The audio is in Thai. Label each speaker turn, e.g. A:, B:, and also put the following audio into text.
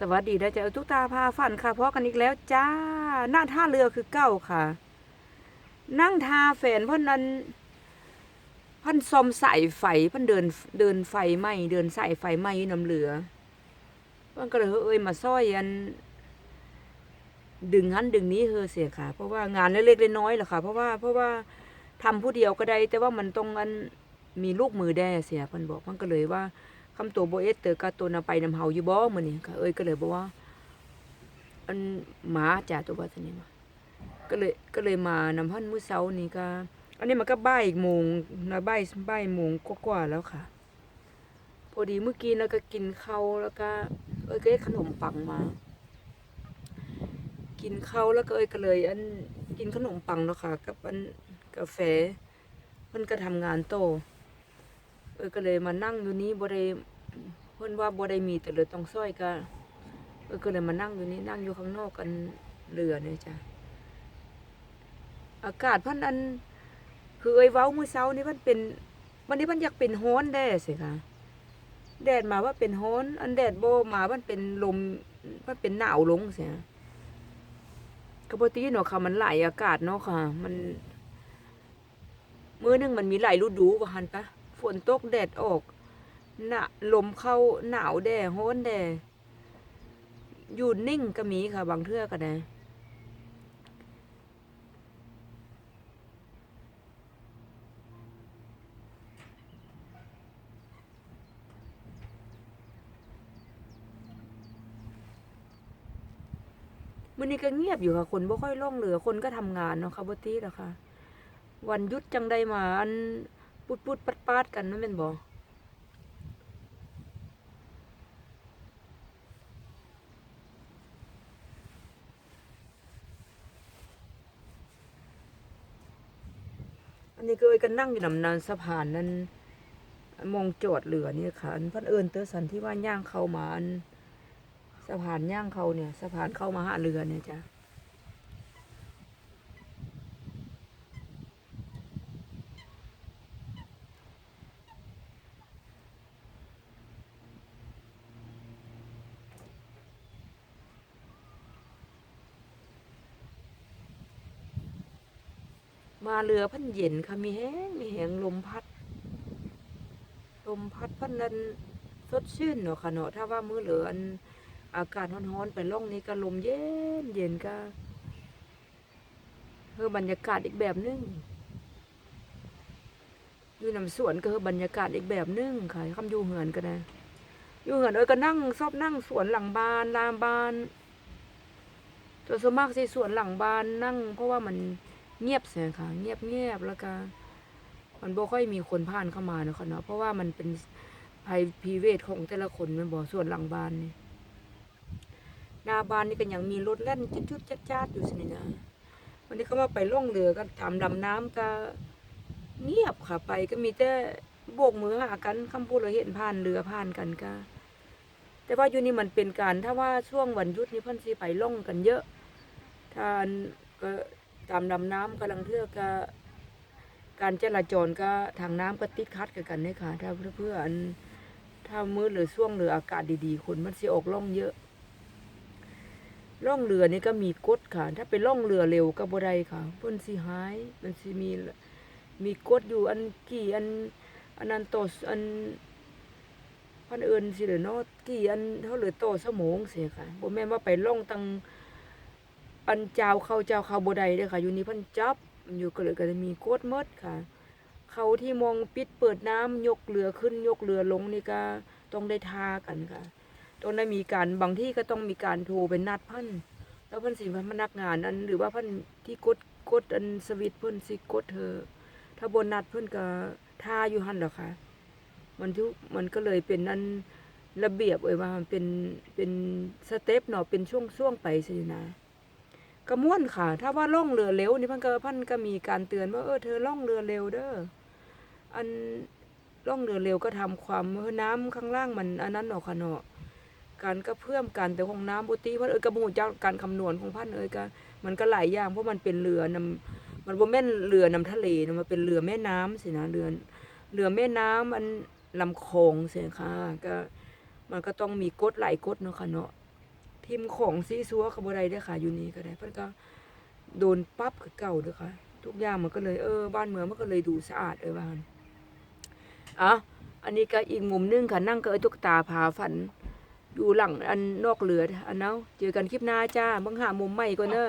A: สวัสดีนะจ๊ะทุกตาพาฝันค่ะพอกันอีกแล้วจ้าหน้าท่าเรือคือเก้าค่ะ นั่งทาแฟนเพ่นนั้นพ่นซอมใส่ไฟพ่นเดินเดินไฟไหมเดินใส่ไฟไหม่น้ำเหลือพ่นก็เลยเอ้ยมาซ้อยอัน ดึงหันดึงนี้เฮอเสียค่ะ เพราะว่างานเล็กๆน้อยๆแหละค่ะ เพราะว่าเพราะว่าทำผู้เดียวก็ได้ แต่ว่ามันต้องอันมีลูกมือแด่เสียพ่นบอกพ่นก็เลยว่า คำตัวโบเอสเตอร์กาตัวนำไปนำเฮาอยู่บ่มื้อนี้ค่ะเอ้ยก็เลยบอกว่าอันหมาจ่าตัวว่าซั่นนี่มาก็เลยก็เลยมานำพันมื้อเช้านี่ก็อันนี้มันก็บ่ายอีกโมงนะบ่ายบ่ายโมงกว่าๆแล้วค่ะ พอดีเมื่อกี้แล้วก็กินข้าวแล้วก็ เอ้ยก็ได้ขนมปังมา กินข้าวแล้วก็เอ้ยก็เลย อันกินขนมปังเนาะค่ะ กับอันกาแฟเพิ่นก็ทำงานโต เออก็เลยมานั่งอยู่นี้บ่ได้เพิ่นว่าบ่ได้มีแต่เลยต้องซ้อยก็เออก็เลยมานั่งอยู่นี่นั่งอยู่ข้างนอกกันเรือเนี่ยจ้ะอากาศพันอันคือเอ้ยเว้ามื้อเช้านี่มันเป็นวันนี้มันอยากเป็นร้อนแด้สิค่ะแดดมาว่าเป็นร้อนอันแดดบ่มามันเป็นลมมันเป็นหนาวลงเสียก็ปติเนาะค่ะมันหลายอากาศเนาะค่ะ มัน มื้อหนึงมันมีหลายฤดูว่าหันปะ ฝนตกแดดออกหนะลมเข้าหนาวแด่โห้นแด่อยู่นิ่งก็มีค่ะ บางเทื่อก็ได้มื้อนี้ก็เงียบอยู่ค่ะ คนบ่ค่อยล่องเรือคนก็ทำงานเนาะค่ะบ่ติแล้วค่ะ วันหยุดจังได้มาอัน ปุดปุดปัดปาดกันนั่นเป็นบ่อันนี้ก็เอ้ยก็นั่งอยู่นำนานสะพานนั้นมองจอดเรือนี่ค่ะอันพันเอิญเตอร์สันที่ว่าย่างเข้ามาอันสะพานย่างเขาเนี่ยสะพานเข้ามาหาเรือเนี่ยจ้ะ มาเรือพันเย็นค่ะมีแห้งมีแหงลมพัด ลมพัดพันนั้นสดชื่นเนาะค่ะเนาะถ้าว่ามื้อเหลืออันอากาศร้อนๆไปล่องนี้ก็ลมเย็นเย็นก็เฮอบรรยากาศอีกแบบนึงอยู่นำสวนก็เฮอบรรยากาศอีกแบบนึงค่ะคำอยู่เหือนก็ได้อยู่เหือนเอ้ยก็นั่งชอบนั่งสวนหลังบ้านลามบ้านตัวส่วนมากสิสวนหลังบ้านนั่ง เพราะว่ามัน เงียบเสียค่ะ เงียบเงียบแล้วก็มันบ่ค่อยมีคนผ่านเข้ามาเนาะค่ะเนาะเพราะว่ามันเป็นภัยพีเวทของแต่ละคนมันบ่ส่วนหลังบ้านนี่หน้าบ้านนี่ก็ยังมีรถแล่นจุดๆจัดๆอยู่สินี่นะวันนี้เขามาไปล่องเรือก็ตามลำน้ำก็เงียบค่ะไปก็มีแต่โบกมือหากันคำพูดเราเห็นผ่านเรือผ่านกันก็แต่ว่าอยู่นี่มันเป็นการถ้าว่าช่วงวันยุดนี่เพิ่นสิไปล่องกันเยอะทานก็ ตามลำน้ำกำลังเทือกก็การจราจรก็ทางน้ำก็ติดขัดกันกันเนี่ยค่ะ ถ้าเพื่ออันถ้ามืดหรือช่วงหรืออากาศดีๆ คนมันเสิออกล่องเยอะล่องเรือนี่ก็มีกฎค่ะ ถ้าไปล่องเรือเร็วก็บ่ได้ค่ะเพิ่นสิหาย มันสิมีมีกฎอยู่อันกี่อันอันนั้นโตออันพันเอิญสิเหลือเนาะกี่อันเท่าเหลือโตอสมองเสียค่ะบ่แม่นว่าไปล่องตัง อันเจ้าเขาเจ้าเขาบ่ได้เด้อค่ะ อยู่นี่เพิ่นจับอยู่ก็เลยก็จะมีโคตรมดค่ะ เขาที่มองปิดเปิดน้ำยกเรือขึ้นยกเรือลงนี่ก็ต้องได้ทากันค่ะต้องได้มีการบางที่ก็ต้องมีการโทรไปนัดพิ่นแล้วพิ่นสิพนักงานอันหรือว่าพิ่นที่กดกดอันสวิตเพิ่นสิกดเธอ ถ้าบนนัดเพิ่นก็ทาอยู่หันหละค่ะมันทุกมันก็เลยเป็นอันระเบียบเอ้ยว่ามันเป็นเป็นสเต็ปเนาะเป็นช่วงๆไปสินะ กระม่วนค่ะ ถ้าว่าล่องเรือเร็วนี่พันก็พันก็มีการเตือนว่าเออเธอล่องเรือเร็วเด้ออันล่องเรือเร็วก็ทำความน้ำข้างล่างมันอันนั้นเนาะค่ะเนาะการก็เพิ่มการแต่ของน้ำบุตรีเพันเออกระมูเจ้าการคำนวณของพันเอยก็มันก็หลายอย่างเพราะมันเป็นเรือนำมันบ่แม่นเรือนำทะเลนะมันเป็นเรือแม่น้ำสินะเรือเรือแม่น้ำอันลำคลองสิค่ะก็มันก็ต้องมีกฎหลายกฎเนาะค่ะเนาะ ทิมของซีซัวกับ่ได้เด้ค่ะ อยู่นี่ก็ได้เพื่อนก็โดนปั๊บคือเก่าเด้อค่ะ ทุกอย่างมันก็เลยเออบ้านเมืองมันก็เลยดูสะอาดเออบ้านอะอันนี้ก็อีกมุมหนึงค่ะนั่งก็เออ้ตุ๊กตาพาฝัน อยู่หลังอันนอกเรืออันเนาะเจอกันคลิปหน้าจ้าบังหามุมใหม่ก่อนเนอะ